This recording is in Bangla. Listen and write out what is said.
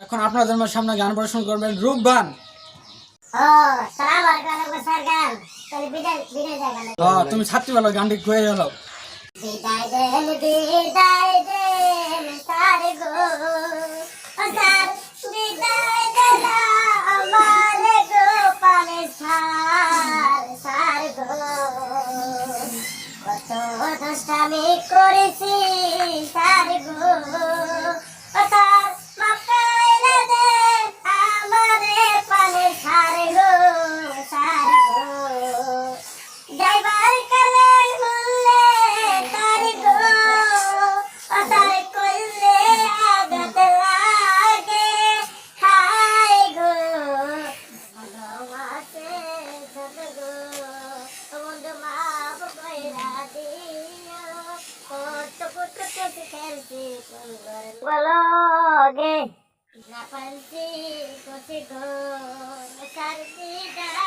এখন আপনাদের সামনে গান পরিবেশন করবেন রূপবান তুমি ছাত্রী বলো গানটি গয়ে গেল। করেছি তার গো। Waloge, na pansi ko si go, na karsi da.